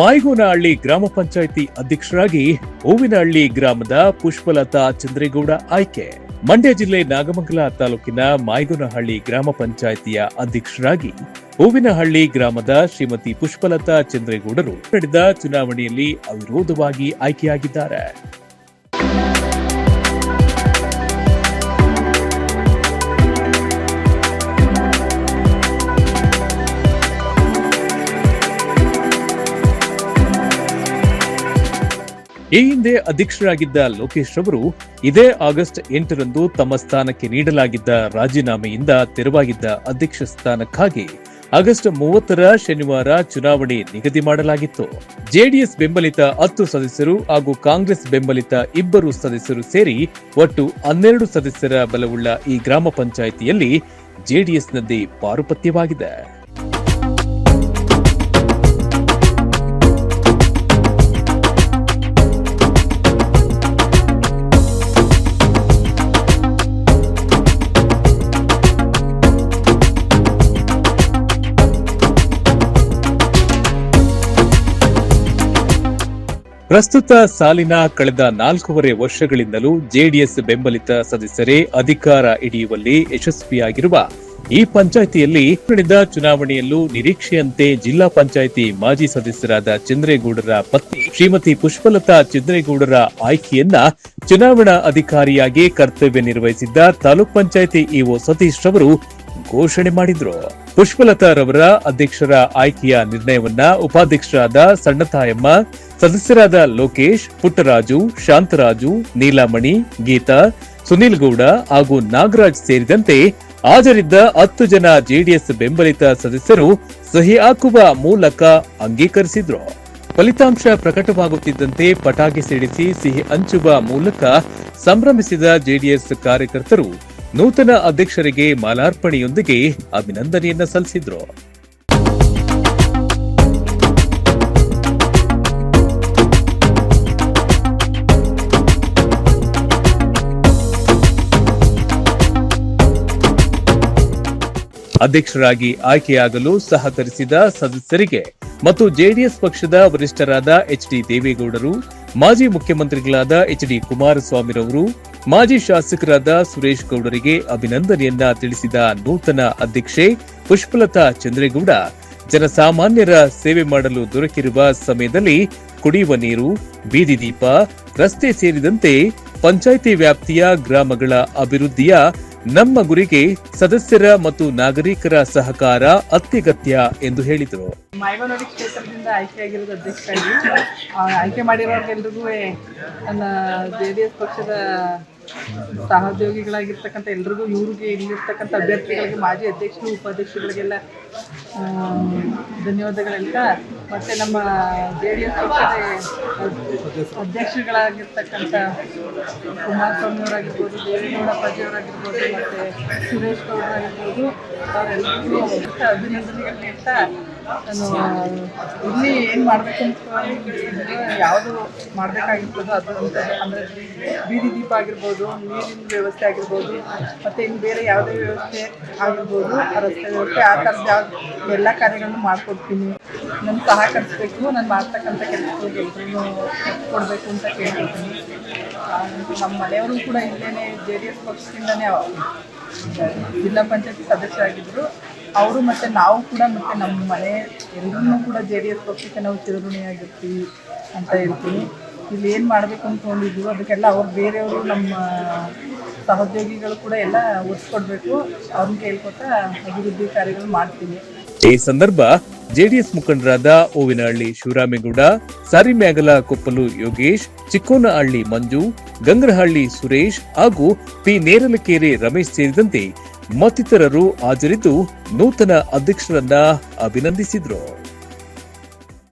ಮಾಯಗೋನಹಳ್ಳಿ ಗ್ರಾಮ ಪಂಚಾಯಿತಿ ಅಧ್ಯಕ್ಷರಾಗಿ ಹೂವಿನಹಳ್ಳಿ ಗ್ರಾಮದ ಪುಷ್ಪಲತಾ ಚಂದ್ರೇಗೌಡ ಆಯ್ಕೆ. ಮಂಡ್ಯ ಜಿಲ್ಲೆ ನಾಗಮಂಗಲ ತಾಲೂಕಿನ ಮಾಯಗೋನಹಳ್ಳಿ ಗ್ರಾಮ ಪಂಚಾಯಿತಿಯ ಅಧ್ಯಕ್ಷರಾಗಿ ಹೂವಿನಹಳ್ಳಿ ಗ್ರಾಮದ ಶ್ರೀಮತಿ ಪುಷ್ಪಲತಾ ಚಂದ್ರೇಗೌಡರು ನಡೆದ ಚುನಾವಣೆಯಲ್ಲಿ ಅವಿರೋಧವಾಗಿ ಆಯ್ಕೆಯಾಗಿದ್ದಾರೆ. ಈ ಹಿಂದೆ ಅಧ್ಯಕ್ಷರಾಗಿದ್ದ ಲೋಕೇಶ್ ಅವರು ಇದೇ ಆಗಸ್ಟ್ ಎಂಟರಂದು ತಮ್ಮ ಸ್ಥಾನಕ್ಕೆ ನೀಡಲಾಗಿದ್ದ ರಾಜೀನಾಮೆಯಿಂದ ತೆರವಾಗಿದ್ದ ಅಧ್ಯಕ್ಷ ಸ್ಥಾನಕ್ಕಾಗಿ ಆಗಸ್ಟ್ ಮೂವತ್ತರ ಶನಿವಾರ ಚುನಾವಣೆ ನಿಗದಿ ಮಾಡಲಾಗಿತ್ತು. ಜೆಡಿಎಸ್ ಬೆಂಬಲಿತ ಹತ್ತು ಸದಸ್ಯರು ಹಾಗೂ ಕಾಂಗ್ರೆಸ್ ಬೆಂಬಲಿತ ಇಬ್ಬರು ಸದಸ್ಯರು ಸೇರಿ ಒಟ್ಟು ಹನ್ನೆರಡು ಸದಸ್ಯರ ಬಲವುಳ್ಳ ಈ ಗ್ರಾಮ ಪಂಚಾಯಿತಿಯಲ್ಲಿ ಜೆಡಿಎಸ್ನದ್ದೇ ಪಾರುಪತ್ಯವಾಗಿದೆ. ಪ್ರಸ್ತುತ ಸಾಲಿನ ಕಳೆದ ನಾಲ್ಕೂವರೆ ವರ್ಷಗಳಿಂದಲೂ ಜೆಡಿಎಸ್ ಬೆಂಬಲಿತ ಸದಸ್ಯರೇ ಅಧಿಕಾರ ಹಿಡಿಯುವಲ್ಲಿ ಯಶಸ್ವಿಯಾಗಿರುವ ಈ ಪಂಚಾಯಿತಿಯಲ್ಲಿ ನಡೆದ ಚುನಾವಣೆಯಲ್ಲೂ ನಿರೀಕ್ಷೆಯಂತೆ ಜಿಲ್ಲಾ ಪಂಚಾಯಿತಿ ಮಾಜಿ ಸದಸ್ಯರಾದ ಚಂದ್ರೇಗೌಡರ ಪತ್ನಿ ಶ್ರೀಮತಿ ಪುಷ್ಪಲತಾ ಚಂದ್ರೇಗೌಡರ ಆಯ್ಕೆಯನ್ನ ಚುನಾವಣಾ ಅಧಿಕಾರಿಯಾಗಿ ಕರ್ತವ್ಯ ನಿರ್ವಹಿಸಿದ್ದ ತಾಲೂಕ್ ಪಂಚಾಯಿತಿ ಇಒ ಸತೀಶ್ ರವರು ಘೋಷಣೆ ಮಾಡಿದ್ರು. ಪುಷ್ಪಲತಾರವರ ಅಧ್ಯಕ್ಷರ ಆಯ್ಕೆಯ ನಿರ್ಣಯವನ್ನ ಉಪಾಧ್ಯಕ್ಷರಾದ ಸಣ್ಣತಾಯಮ್ಮ, ಸದಸ್ಯರಾದ ಲೋಕೇಶ್, ಪುಟ್ಟರಾಜು, ಶಾಂತರಾಜು, ನೀಲಾಮಣಿ, ಗೀತಾ ಸುನೀಲ್ ಗೌಡ ಹಾಗೂ ನಾಗರಾಜ್ ಸೇರಿದಂತೆ ಹಾಜರಿದ್ದ ಹತ್ತು ಜನ ಜೆಡಿಎಸ್ ಬೆಂಬಲಿತ ಸದಸ್ಯರು ಸಹಿ ಹಾಕುವ ಮೂಲಕ ಅಂಗೀಕರಿಸಿದ್ರು. ಫಲಿತಾಂಶ ಪ್ರಕಟವಾಗುತ್ತಿದ್ದಂತೆ ಪಟಾಕಿ ಸಿಡಿಸಿ ಸಿಹಿ ಹಂಚುವ ಮೂಲಕ ಸಂಭ್ರಮಿಸಿದ ಜೆಡಿಎಸ್ ಕಾರ್ಯಕರ್ತರು ನೂತನ ಅಧ್ಯಕ್ಷರಿಗೆ ಮಾಲಾರ್ಪಣೆಯೊಂದಿಗೆ ಅಭಿನಂದನೆಯನ್ನ ಸಲ್ಲಿಸಿದ್ರು. ಅಧ್ಯಕ್ಷರಾಗಿ ಆಯ್ಕೆಯಾಗಲು ಸಹಕರಿಸಿದ ಸದಸ್ಯರಿಗೆ ಮತ್ತು ಜೆಡಿಎಸ್ ಪಕ್ಷದ ವರಿಷ್ಠರಾದ ಎಚ್ ಡಿ ದೇವೇಗೌಡರು, ಮಾಜಿ ಮುಖ್ಯಮಂತ್ರಿಗಳಾದ ಎಚ್ ಡಿ ಕುಮಾರಸ್ವಾಮಿರವರು ಮಾಜಿ ಶಾಸಕರಾದ ಸುರೇಶ್ ಗೌಡರಿಗೆ ಅಭಿನಂದನೆಯನ್ನ ತಿಳಿಸಿದ ನೂತನ ಅಧ್ಯಕ್ಷೆ ಪುಷ್ಪಲತಾ ಚಂದ್ರೇಗೌಡ, ಜನಸಾಮಾನ್ಯರ ಸೇವೆ ಮಾಡಲು ದೊರಕಿರುವ ಸಮಯದಲ್ಲಿ ಕುಡಿಯುವ ನೀರು, ಬೀದಿ ದೀಪ, ರಸ್ತೆ ಸೇರಿದಂತೆ ಪಂಚಾಯಿತಿ ವ್ಯಾಪ್ತಿಯ ಗ್ರಾಮಗಳ ಅಭಿವೃದ್ಧಿಯ ನಮ್ಮ ಗುರಿಗೆ ಸದಸ್ಯರ ಮತ್ತು ನಾಗರಿಕರ ಸಹಕಾರ ಅತ್ಯಗತ್ಯ ಎಂದು ಹೇಳಿದರು. ಮಾಯವನೋಡಿ ಕ್ಷೇತ್ರದಿಂದ ಆಯ್ಕೆಯಾಗಿರೋದು ಅಧ್ಯಕ್ಷರಾಗಿ ಆಯ್ಕೆ ಮಾಡಿರೋರಿಗೆಲ್ರಿಗೂ ನನ್ನ ಜೆ ಡಿ ಎಸ್ ಪಕ್ಷದ ಸಹೋದ್ಯೋಗಿಗಳಾಗಿರ್ತಕ್ಕಂಥ ಎಲ್ರಿಗೂ, ಇವ್ರಿಗೆ ಇಲ್ಲಿರ್ತಕ್ಕಂಥ ಅಭ್ಯರ್ಥಿಗಳಿಗೆ, ಮಾಜಿ ಅಧ್ಯಕ್ಷರು, ಉಪಾಧ್ಯಕ್ಷರುಗಳಿಗೆಲ್ಲ ಧನ್ಯವಾದಗಳು ಮತ್ತು ನಮ್ಮ ಜೆ ಡಿ ಎಸ್ ಪಕ್ಷದ ಅಧ್ಯಕ್ಷರುಗಳಾಗಿರ್ತಕ್ಕಂಥ ಕುಮಾರಸ್ವಾಮಿಯವರಾಗಿರ್ಬೋದು ದೇವೇಗೌಡ ಪ್ರಜೆಯವರಾಗಿರ್ಬೋದು ಮತ್ತು ಸುರೇಶ್ ಗೌಡರಾಗಿರ್ಬೋದು ಅವರೆಲ್ಲರಿಗೂ ಅಭಿನಂದನೆಗಳು ನೀಡ್ತಾ ನಾನು ಇಲ್ಲಿ ಏನು ಮಾಡಬೇಕು ಅಂತ ಯಾವುದು ಮಾಡಬೇಕಾಗಿರ್ತದೋ ಅದು ಅಂದರೆ ಬೀದಿ ದೀಪ ಆಗಿರ್ಬೋದು, ನೀರಿನ ವ್ಯವಸ್ಥೆ ಆಗಿರ್ಬೋದು, ಮತ್ತು ಇನ್ನು ಬೇರೆ ಯಾವುದೇ ವ್ಯವಸ್ಥೆ ಆಗಿರ್ಬೋದು ರಸ್ತೆ ವ್ಯವಸ್ಥೆ, ಆ ಥರದ್ದು ಯಾವ್ದು ಎಲ್ಲ ಕಾರ್ಯಗಳನ್ನು ಮಾಡಿಕೊಡ್ತೀನಿ. ನನ್ನ ಸಹಕರಿಸಬೇಕು ನಾನು ಮಾಡ್ತಕ್ಕಂಥ ಕೆಲಸಗಳಿಗೆ ಎಲ್ಲರೂ ಕೊಡಬೇಕು ಅಂತ ಕೇಳ್ತಿದ್ದೀನಿ ನಮ್ಮ ಮನೆಯವರು ಕೂಡ ಇಲ್ಲೇ ಜೆ ಡಿ ಎಸ್ ಪಕ್ಷದಿಂದನೇ ಜಿಲ್ಲಾ ಪಂಚಾಯತಿ ಸದಸ್ಯರಾಗಿದ್ದರು ಅವರು ಮತ್ತು ನಾವು ಕೂಡ ಮತ್ತು ನಮ್ಮ ಮನೆ ಎಲ್ಲರೂ ಕೂಡ ಜೆ ಡಿ ಎಸ್ ಪಕ್ಷಕ್ಕೆ ನಾವು ಚಿರಋಣಿಯಾಗಿರ್ತೀವಿ ಅಂತ ಹೇಳ್ತೀನಿ. ಇಲ್ಲಿ ಏನು ಮಾಡಬೇಕು ಅಂದ್ಕೊಂಡಿದ್ವಿ ಅದಕ್ಕೆಲ್ಲ ಅವ್ರು ಬೇರೆಯವರು ನಮ್ಮ ಸಹೋದ್ಯೋಗಿಗಳು ಕೂಡ ಎಲ್ಲ ಒತ್ತು ಅವ್ರನ್ನ ಕೇಳ್ಕೊತಾ ಅಭಿವೃದ್ಧಿ ಕಾರ್ಯಗಳು ಮಾಡ್ತೀನಿ ಈ ಸಂದರ್ಭ ಜೆಡಿಎಸ್ ಮುಖಂಡರಾದ ಓವಿನಹಳ್ಳಿ ಶಿವರಾಮೇಗೌಡ, ಸಾರಿಮ್ಯಾಗಲ ಕೊಪ್ಪಲು ಯೋಗೇಶ್, ಚಿಕ್ಕೋನಹಳ್ಳಿ ಮಂಜು, ಗಂಗರಹಳ್ಳಿ ಸುರೇಶ್ ಹಾಗೂ ಪಿ ನೇರಲಕೆರೆ ರಮೇಶ್ ಸೇರಿದಂತೆ ಮತ್ತಿತರರು ಹಾಜರಿದ್ದು ನೂತನ ಅಧ್ಯಕ್ಷರನ್ನ ಅಭಿನಂದಿಸಿದ್ರು.